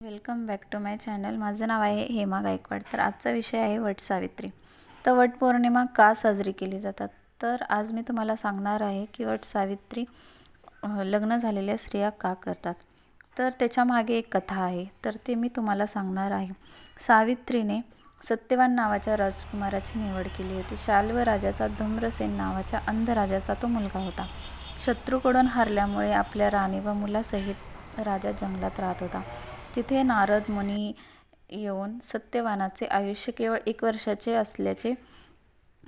Welcome back to my channel. माझं नाव आहे हेमा गायकवाड. तर आजचा विषय आहे वटसावित्री तर वटपौर्णिमा का साजरी केली जातात? तर आज मी तुम्हाला सांगणार आहे की वटसावित्री सावित्री लग्न झालेल्या स्त्रिया का करतात? तर त्याच्यामागे एक कथा आहे. तर ते मी तुम्हाला सांगणार आहे. सावित्रीने सत्यवान नावाच्या राजकुमाराची निवड केली होती. शाल्व राजाचा धूम्रसेन नावाच्या अंध राजाचा तो मुलगा होता. शत्रूकडून हारल्यामुळे आपल्या राणी व मुलासहित राजा जंगलात राहत होता. तिथे नारद मुनी येऊन सत्यवानाचे आयुष्य केवळ एक वर्षाचे असल्याचे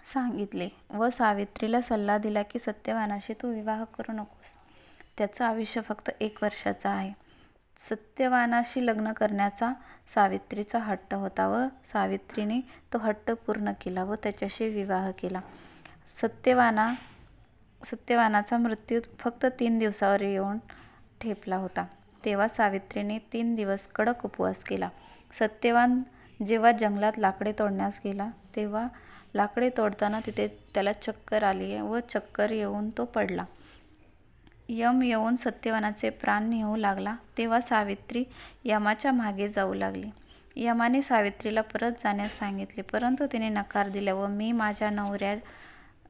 सांगितले व सावित्रीला सल्ला दिला की सत्यवानाशी तू विवाह करू नकोस. त्याचं आयुष्य फक्त एक वर्षाचं आहे. सत्यवानाशी लग्न करण्याचा सावित्रीचा हट्ट होता व सावित्रीने तो हट्ट पूर्ण केला व त्याच्याशी विवाह केला. सत्यवाना सत्यवानाचा मृत्यू फक्त तीन दिवसावर येऊन ठेपला होता. तेव्हा सावित्रीने तीन दिवस कडक उपवास केला. सत्यवान जेव्हा जंगलात लाकडे तोडण्यास गेला तेव्हा लाकडे तोडताना तिथे त्याला चक्कर आली व चक्कर येऊन तो पडला. यम येऊन सत्यवानाचे प्राण नेऊ लागला तेव्हा सावित्री यमाच्या मागे जाऊ लागली. यमाने सावित्रीला परत जाण्यास सांगितले परंतु तिने नकार दिला व मी माझ्या नवऱ्या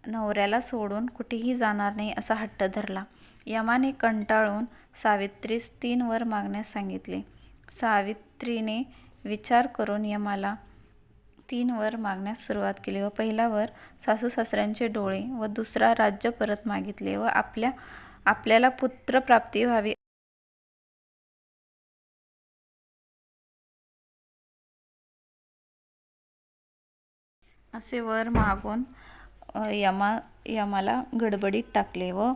नवऱ्याला सोडून कुठेही जाणार नाही असा हट्ट धरला. यमाने कंटाळून सावित्रीस तीन वर मागण्यास सांगितले. सावित्रीने विचार करून यमाला तीन वर मागण्यास सुरुवात केली व पहिला वर सासू सासऱ्यांचे डोळे व दुसरा राज्य परत मागितले व आपल्या आपल्याला पुत्रप्राप्ती व्हावी. असे वर मागून यमा यमाला गडबडीत टाकले व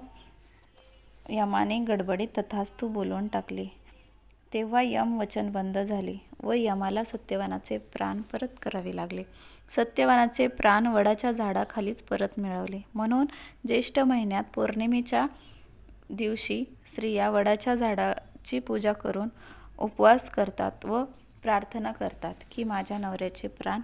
यमाने गडबडीत तथास्तू बोलवून टाकले. तेव्हा यम वचनबंद झाले व यमाला सत्यवानाचे प्राण परत करावे लागले. सत्यवानाचे प्राण वडाच्या झाडाखालीच परत मिळवले. म्हणून ज्येष्ठ महिन्यात पौर्णिमेच्या दिवशी स्त्रिया वडाच्या झाडाची पूजा करून उपवास करतात व प्रार्थना करतात की माझ्या नवऱ्याचे प्राण